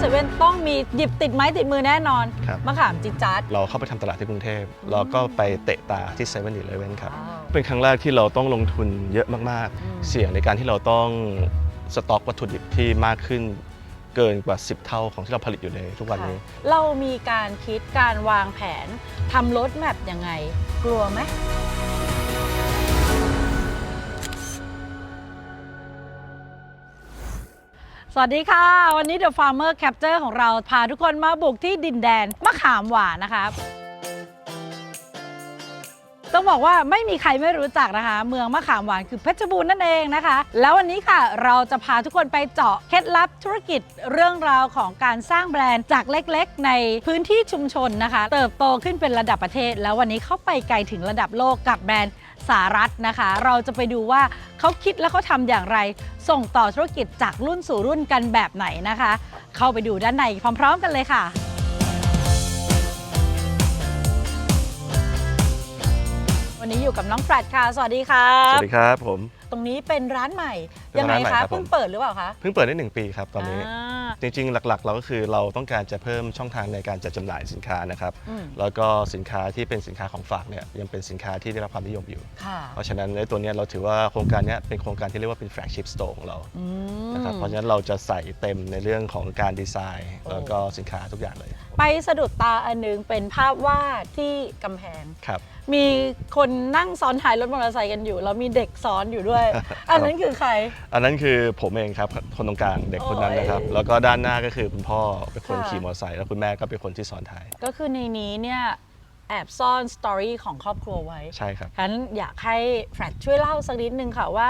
เซเว่นต้องมีหยิบติดไม้ติดมือแน่นอน ครับ มะขามจิตจัด เราเข้าไปทำตลาดที่กรุงเทพแล้วก็ไปเตะตาที่เซเว่นอีเลเว่นครับว้าวเป็นครั้งแรกที่เราต้องลงทุนเยอะมากอืม ๆ เสี่ยงในการที่เราต้องสต็อกวัตถุดิบที่มากขึ้นเกินกว่า 10 เท่าของที่เราผลิตอยู่ในทุกวันนี้ ค่ะเรามีการคิดการวางแผนทำรถแมพยังไง กลัวไหม สวัสดีค่ะ วันนี้ The Farmer Capture ของเราพาทุกคนมาบุกที่ดินแดนมะขามหวานนะคะต้องบอกว่าไม่มีใครไม่รู้จักนะคะ เมืองมะขามหวานคือเพชรบูรณ์นั่นเองนะคะ แล้ววันนี้ค่ะเราจะพาทุกคนไปเจาะเคล็ดลับธุรกิจเรื่องราวของการสร้างแบรนด์จากเล็กๆ ในพื้นที่ชุมชนนะคะ เติบโตขึ้นเป็นระดับประเทศ แล้ววันนี้เข้าไปไกลถึงระดับโลกกับแบรนด์ สหรัฐนะคะ เราจะไปดูว่าเขาคิดและเขาทำอย่างไร ส่งต่อธุรกิจจากรุ่นสู่รุ่นกันแบบไหนนะคะ เข้าไปดูด้านในพร้อม ๆ กันเลยค่ะวันนี้อยู่กับน้องแฟรดค่ะ สวัสดีครัสบวัสดีครับผม ตรงนี้เป็นร้านใหม่เป็นยังไงร้านใหม่คะครับผม เพิ่งเปิดหรือเปล่าคะ เพิ่งเปิดได้1ปีครับตอนนี้า จริงๆ หลักๆ เราก็คือเราต้องการจะเพิ่มช่องทางในการจัดจำหน่ายสินค้านะครับ อืม แล้วก็สินค้าที่เป็นสินค้าของฝากเนี่ยยังเป็นสินค้าที่ได้รับความนิยมอยู่ ค่ะเพราะฉะนั้นในตัวเนี้ยเราถือว่าโครงการเนี้ยเป็นโครงการที่เรียกว่าเป็นแฟลกชิพสโตร์ของเราอืม นะครับเพราะฉะนั้นเราจะใส่เต็มในเรื่องของการดีไซน์โอ้แล้วก็สินค้าทุกอย่างเลย ไปสะดุดตาอันหนึงเป็นภาพวาดที่กำแพง ครับ มีคนนั่งซ้อนท้ายรถมอเตอร์ไซค์กันอยู่ แล้วมีเด็กซ้อนอยู่ด้วย อันนั้นคือใคร อันนั้นคือผมเองครับคนตรงกลางเด็กคนนั้นนะครับ โอ้ยแล้วก็ด้านหน้าก็คือคุณพ่อเป็นคนค่ะ ขี่มอเตอร์ไซค์แล้วคุณแม่ก็เป็นคนที่ซ้อนท้ายก็คือในนี้เนี่ยแอบซ่อนสตอรี่ของครอบครัวไว้ใช่ครับ ฉะนั้นอยากให้แฟรดช่วยเล่าสักนิดนึงค่ะว่า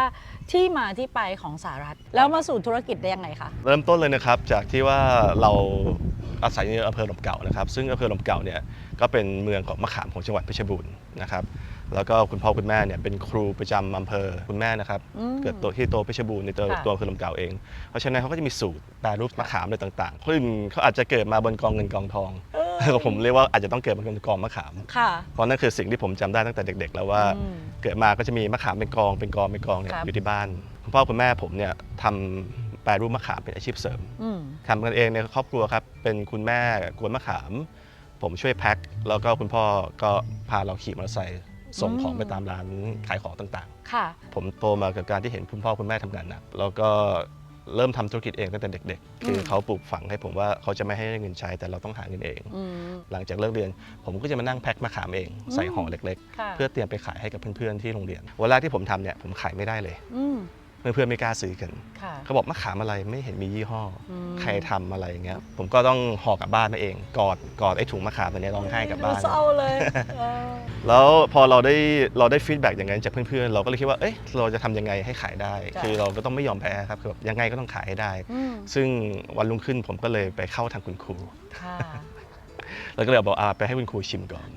ที่มาที่ไปของสหรัฐ แล้วมาสู่ธุรกิจได้ยังไงคะ เริ่มต้นเลยนะครับจากที่ว่าเรา อาศัยอยู่ในอำเภอหลมเก่านะครับ ซึ่งอำเภอหลมเก่าเนี่ยก็เป็นเมืองของมะขามของจังหวัดเพชรบูรณ์นะครับ แล้วก็คุณพ่อคุณแม่เนี่ยเป็นครูประจำอำเภอคุณแม่นะครับอืม เกิดตัวที่โตเพชรบูรณ์ในตัวค่ะ ตัวอำเภอหลมเก่าเอง เพราะฉะนั้นเขาก็จะมีสูตรแปรรูปมะขามอะไรต่างๆซึ่งเขาอาจจะเกิดมาบนกองเงินกองทองเออผมเรียกว่าอาจจะต้องเกิดมาบนกองมะขาม ค่ะ เพราะนั่นคือสิ่งที่ผมจำได้ตั้งแต่เด็ก ๆ แล้วว่า อืมเกิดมาก็จะมีมะขามเป็นกองเป็นกองเป็นกองเนี่ยครับ อยู่ที่บ้านคุณพ่อคุณแม่ผมเนี่ยทำ แปรรูปมะขามเป็นอาชีพเสริมอืมทำกันเองในครอบครัวครับ เป็นคุณแม่กวนมะขาม ผมช่วยแพ็ค แล้วก็คุณพ่อก็พาเราขี่มอเตอร์ไซค์ส่งของอืมไปตามร้านขายของต่างค่ะ ๆ ผมโตมากับการที่เห็นคุณพ่อคุณแม่ทำงานหนักแล้วก็เริ่มทำธุรกิจเองตั้งแต่เด็ก ๆ คืออม เขาปลูกฝังให้ผมว่าเขาจะไม่ให้เงินใช้แต่เราต้องหาเงินเอง อืม หลังจากเลิกเรียน ผมก็จะมานั่งแพ็คมะขามเองใส่ห่อเล็ก ค่ะๆ เพื่อเตรียมไปขายให้กับเพื่อนๆที่โรงเรียนวันแรกที่ผมทำเนี่ยผมขายไม่ได้เลยอืม เพื่อนๆไม่กล้าซื้อกัน ค่ะ เขาบอกมะขามอะไรไม่เห็นมียี่ห้ออม ใครทำอะไรอย่างเงี้ย ผมก็ต้องห่อกลับบ้านมาเอง กอดกอดไอ้ถุงมะขามตัวเนี้ยร้องไห้กลับบ้านดูเศร้าเลยเออแล้วพอเราได้เราได้ฟีดแบ็กอย่างนั้นจากเพื่อนๆ เราก็เลยคิดว่า เอ้ยเราจะทำยังไงให้ขายได้จ้ะคือเราก็ต้องไม่ยอมแพ้ครับ คือแบบยังไงก็ต้องขายให้ได้ อืมซึ่งวันรุ่งขึ้นผมก็เลยไปเข้าทางคุณครู ค่ะ แล้วก็เลยบอกอ่าไปให้คุณครูชิมก่อน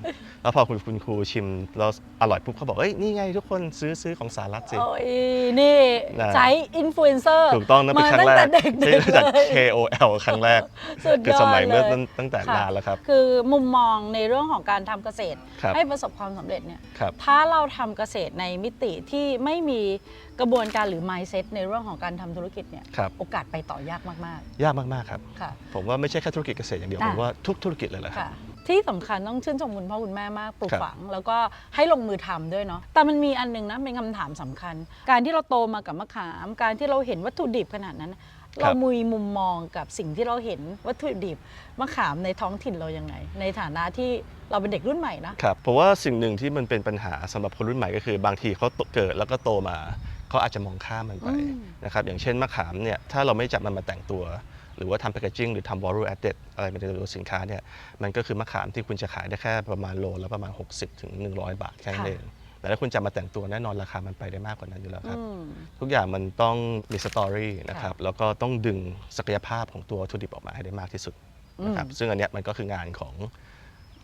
แล้วพอคุณคุณครูชิมแล้วอร่อยปุ๊บเขาบอกเอ้ยนี่ไงทุกคนซื้อซื้อของสารัตสิ โอ้ยนี่นะ ใช้อินฟลูเอนเซอร์ถูกต้องนั่นเป็นครั้งแรกมาตั้งแต่เด็กๆที่รู้จัก เลย KOL ครั้งแรก สุดยอดคือสมัยเมื่อเลยตั้งแต่ค่ะนานแล้วครับ คือมุมมองในเรื่องของการทำเกษตร ครับ ให้ประสบความสำเร็จเนี่ย ครับ ถ้าเราทำเกษตรในมิติที่ไม่มีกระบวนการหรือ mindset ในเรื่องของการทำธุรกิจเนี่ย ครับ โอกาสไปต่อยากมาก ยากมาก ๆ ครับ ๆ ค่ะ ผมว่าไม่ใช่แค่ธุรกิจเกษตรอย่างเดียวค่ะผมว่าทุกธุรกิจเลยแหละครับ ค่ะ ที่สำคัญต้องชื่นชมคุณพ่อคุณแม่มากปลูกครับฝัง แล้วก็ให้ลงมือทำด้วยเนาะแต่มันมีอันหนึงนะเป็นคำถามสำคัญ การที่เราโตมากับมะขาม การที่เราเห็นวัตถุดิบขนาดนั้น เรามีมุมมองกับสิ่งที่เราเห็นวัตถุดิบมะขามในท้องถิ่นเรายังไง ในฐานะที่เราเป็นเด็กรุ่นใหม่นะ ครับเพราะว่าสิ่งหนึ่งที่มันเป็นปัญหาสำหรับคนรุ่นใหม่ก็คือบางทีเขาเกิดแล้วก็โตมาเขาอาจจะมองข้ามมันไปอืมนะครับอย่างเช่นมะขามเนี่ยถ้าเราไม่จับมันมาแต่งตัว หรือว่าทำแพคเกจิ้งหรือทำ value added อะไรเป็นตัวสินค้าเนี่ยมันก็คือมะขามที่คุณจะขายได้แค่ประมาณโลละประมาณ60ถึง100 บาทแค่นั้นเองแต่ถ้าคุณจะมาแต่งตัวแน่นอนราคามันไปได้มากกว่านั้นอยู่แล้วครับอืมทุกอย่างมันต้องมีสตอรี่นะครับแล้วก็ต้องดึงศักยภาพของตัววัตถุดิบออกมาให้ได้มากที่สุดนะครับอืมซึ่งอันเนี้ยมันก็คืองานของ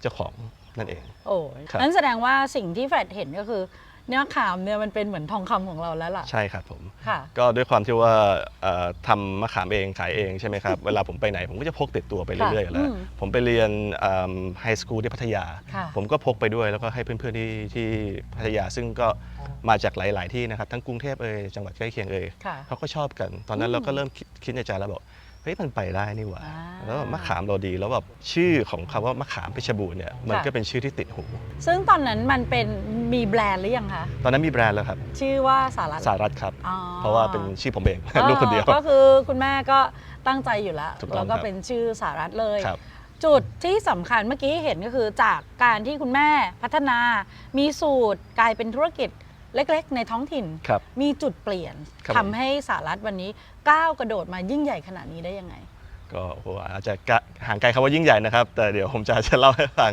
เจ้าของนั่นเอง โอ้ยครับนั้นแสดงว่าสิ่งที่แฟดเห็นก็คือ เนื้อขามเนี่ยมันเป็นเหมือนทองคำของเราแล้วล่ะ ใช่ครับผมค่ะก็ด้วยความที่ว่าเอ่อทำมะขามเองขายเองใช่ไหมครับ เวลาผมไปไหนผมก็จะพกติดตัวไปเรื่อยๆอยู่แล้ว อืมผมไปเรียนไฮสคูลที่พัทยา ค่ะผมก็พกไปด้วยแล้วก็ให้เพื่อนๆที่ที่พัทยา ซึ่งก็มาจากหลาย ๆ ที่นะครับ ทั้งกรุงเทพเอ่ยจังหวัดใกล้เคียงเอ่ยค่ะเขาก็ชอบกัน ตอนนั้นเราก็เริ่มคิดคิดในใจแล้วบอกเฮ้ยมันไปได้นี่หว่า อ่าแล้วแบบมะขามเราดีแล้วแบบชื่อของคำว่ามะขามเพชรบูรณ์เนี่ยมันค่ะ ก็เป็นชื่อที่ติดหู ซึ่งตอนนั้นมันเป็น มีแบรนด์หรือยังคะ ตอนนั้นมีแบรนด์แล้วครับ ชื่อว่าสารัตสารัตครับ อ๋อเพราะว่าเป็นชื่อผมเอง ลูกคนเดียวอ๋อก็คือคุณแม่ก็ตั้งใจอยู่แล้วถูกต้องแล้วก็ครับ เป็นชื่อสารัตเลย ครับ จุดที่สำคัญเมื่อกี้เห็นก็คือจากการที่คุณแม่พัฒนา มีสูตรกลายเป็นธุรกิจเล็กๆ ในท้องถิ่น ครับ มีจุดเปลี่ยนครับทำให้สารัตวันนี้ก้าวกระโดดมายิ่งใหญ่ขนาดนี้ได้ยังไง ก็โอ้โหอาจจะกะห่างไกลคำว่ายิ่งใหญ่นะครับ แต่เดี๋ยวผมจะจะเล่าให้ฟัง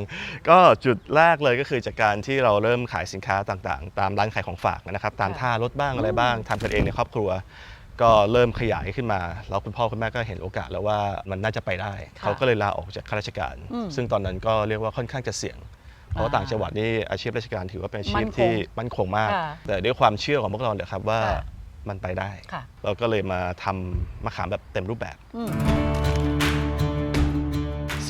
ก็จุดแรกเลยก็คือจากการที่เราเริ่มขายสินค้าต่างๆ ตามร้านขายของฝากนะครับ ตามค่ะท่ารถบ้างอะไรบ้างทำกันเองในครอบครัว ก็เริ่มขยายขึ้นมา แล้วคุณพ่อคุณแม่ก็เห็นโอกาสแล้วว่ามันน่าจะไปได้ ค่ะเขาก็เลยลาออกจากข้าราชการ อืมซึ่งตอนนั้นก็เรียกว่าค่อนข้างจะเสี่ยง เพราะว่าอ่าต่างจังหวัดนี่อาชีพราชการถือว่าเป็นอาชีมั่พนคงที่มั่นคงมาก ค่ะแต่ด้วยความเชื่อของพวกเราเนี่ยครับว่าค่ะ มันไปได้ ค่ะเราก็เลยมาทำมะขามแบบเต็มรูปแบบ อืม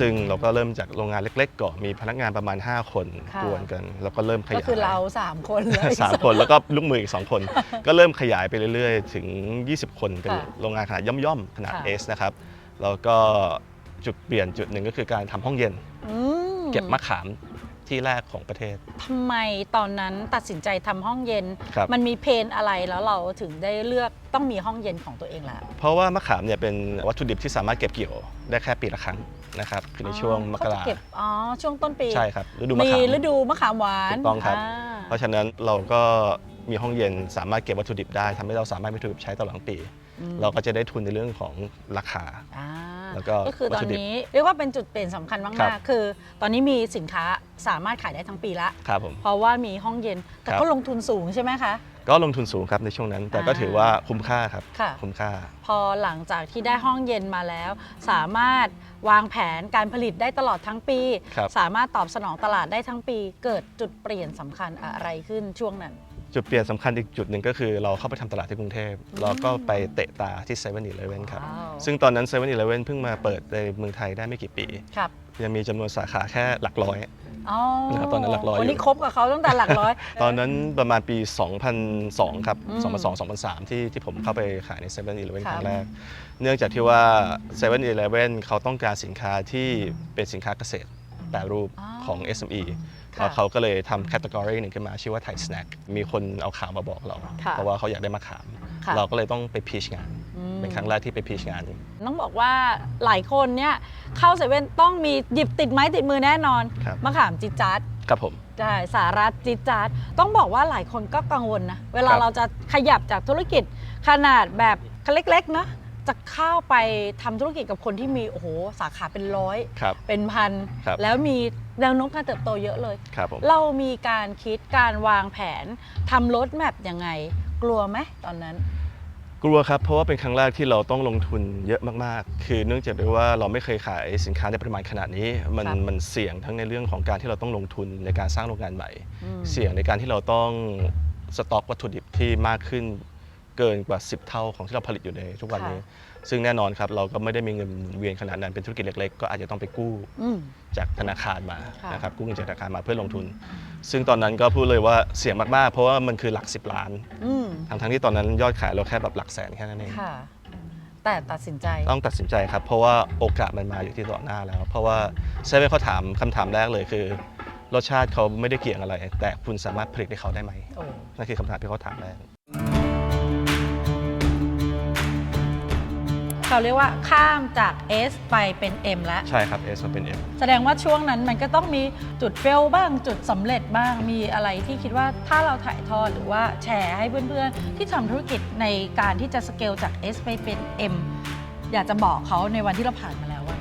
ซึ่งเราก็เริ่มจากโรงงานเล็ก ๆ ก่อนมีพนักงานประมาณ 5 คนค่ะ กวนกัน แล้วก็เริ่มขก็ยาย คือเราสามคนเลย สามคนแล้วก็ลูกมืออีก 2 คน ก็เริ่มขยายไปเรื่อยๆ ถึง 20 คนเป็นค่ะโรงงานขนาดย่อมๆ ขนาด ค่ะ S นะครับ แล้วก็จุดเปลี่ยนจุดหนึ่งก็คือการทำห้องเย็น อืม เก็บมะขาม ที่แรกของประเทศ ทำไมตอนนั้นตัดสินใจทำห้องเย็น ครับ มันมีเพนอะไรแล้วเราถึงได้เลือกต้องมีห้องเย็นของตัวเองละเพราะว่ามะขามเนี่ยเป็นวัตถุดิบที่สามารถเก็บเกี่ยวได้แค่ปีละครั้งนะครับคือในช่วงมกเขาราจะเก็บอ๋อช่วงต้นปีใช่ครับฤดูมะมีขาม ฤดูมะขามหวานถูกต้องครับาเพราะฉะนั้นเราก็มีห้องเย็นสามารถเก็บวัตถุดิบได้ทำให้เราสามารถมีวัตถุดิบใช้ตลอดทั้งปี อืมเราก็จะได้ทุนในเรื่องของราคา อ่า แล้วก็ก็คือตวัอตนถุดิบนี้เรียกว่าเป็นจุดเปลี่ยนสำคัญครัมากบๆคือ ตอนนี้มีสินค้าสามารถขายได้ทั้งปีละครับผมเพราะว่ามีห้องเย็นแต่ครับก็ลงทุนสูงใช่ไหมคะก็ลงทุนสูงครับในช่วงนั้น แต่ก็อ่าถือว่าคุ้มค่าครับค่ะคุ้มค่า พอหลังจากที่ได้ห้องเย็นมาแล้ว สามารถวางแผนการผลิตได้ตลอดทั้งปีครับสามารถตอบสนองตลาดได้ทั้งปี เกิดจุดเปลี่ยนสำคัญอะไรขึ้นช่วงนั้น จุดเปลี่ยนสำคัญอีกจุดหนึ่งก็คือเราเข้าไปทำตลาดที่กรุงเทพเราก็ไปเตะตาที่7 e เ e ่ e อครับ ว้าว ซึ่งตอนนั้น7 e เ e ่ e เพิ่งมาเปิดในเมืองไทยได้ไม่กี่ปี ครับยังมีจำนวนสาขาแค่หลักร้อย อ๋อนะครับตอนนั้นหลักร้อยอยู่ วันนี้ครบกับเขาตั้งแต่หลักร้อย ตอนนั้นประมาณปี 2002 ครับ อืม2002 2003 ที่ที่ผมเข้าไปขายใน7 e เ e ่ e คค่ะรั้งแรก เนื่องจากที่ว่า7 e เ e ่ e เขาต้องการสินค้าที่เป็นสินค้าเกษตร แปรรูปอ๋อของ SME ค่ะแล้วเขาก็เลยทำแคตตากรีหนึ่งขึ้นมาชื่อว่าไทยสแน็คมีคนเอาข่าวมาบอกเรา ค่ะเพราะว่าเขาอยากได้มะขาม ค่ะ เราก็เลยต้องไปพีชงาน อืม เป็นครั้งแรกที่ไปพีชงาน ต้องบอกว่าหลายคนเนี่ยเข้าเซเว่นต้องมีหยิบติดไม้ติดมือแน่นอนครับ มะขามจิจาร์ดครับผม ใช่สารัตจิจาร์ดต้องบอกว่าหลายคนก็กังวลนะ เวลาครับ เราจะขยับจากธุรกิจขนาดแบบเล็กๆเนอะ จะเข้าไปทำธุรกิจกับคนที่มีโอ้โหสาขาเป็นร้อย ครับ เป็นพัน ครับ แล้วมีแนวโน้มการเติบโตเยอะเลย ครับผมเรามีการคิดการวางแผนทำรถแมพยังไง กลัวไหมตอนนั้น กลัวครับ เพราะว่าเป็นครั้งแรกที่เราต้องลงทุนเยอะมากๆ คือเนื่องจากด้วยว่าเราไม่เคยขายสินค้าในปริมาณขนาดนี้ มันครับ มันเสี่ยงทั้งในเรื่องของการที่เราต้องลงทุนในการสร้างโรงงานใหม่ อืม เสี่ยงในการที่เราต้องสต็อกวัตถุดิบที่มากขึ้น เกินกว่า 10 เท่าของที่เราผลิตอยู่ในทุกวันนี้ ซึ่งแน่นอนครับเราก็ไม่ได้มีเงินหมุนเวียนขนาดนั้นเป็นธุรกิจเล็กๆ ก็อาจจะต้องไปกู้อืม จากธนาคารมาค่ะ นะครับกู้เงินจากธนาคารมาเพื่อลงทุน ซึ่งตอนนั้นก็พูดเลยว่าเสี่ยงมากๆ เพราะว่ามันคือหลัก 10 ล้านอืมทั้งทั้งๆที่ตอนนั้นยอดขายเราแค่แบบหลักแสนแค่นั้นเอง ค่ะ แต่ตัดสินใจต้องตัดสินใจครับ เพราะว่าโอกาสมันมาอยู่ที่ต่อหน้าแล้ว เพราะว่าเซเว่นเขาถามคำถามแรกเลยคือ รสชาติเขาไม่ได้เกี่ยงอะไร แต่คุณสามารถผลิตให้เขาได้ไหมโอ้นั่นคือคำถามที่เขาถามแรก เขาเรียกว่าข้ามจาก S ไปเป็น M แล้ว ใช่ครับ S มาเป็น M แสดงว่าช่วงนั้นมันก็ต้องมีจุดเฟลบ้างจุดสำเร็จบ้างมีอะไรที่คิดว่าถ้าเราถ่ายทอดหรือว่าแชร์ให้เพื่อนๆ ที่ทำธุรกิจในการที่จะสเกลจาก S ไปเป็น M อยากจะบอกเขาในวันที่เราผ่านมาแล้วว่า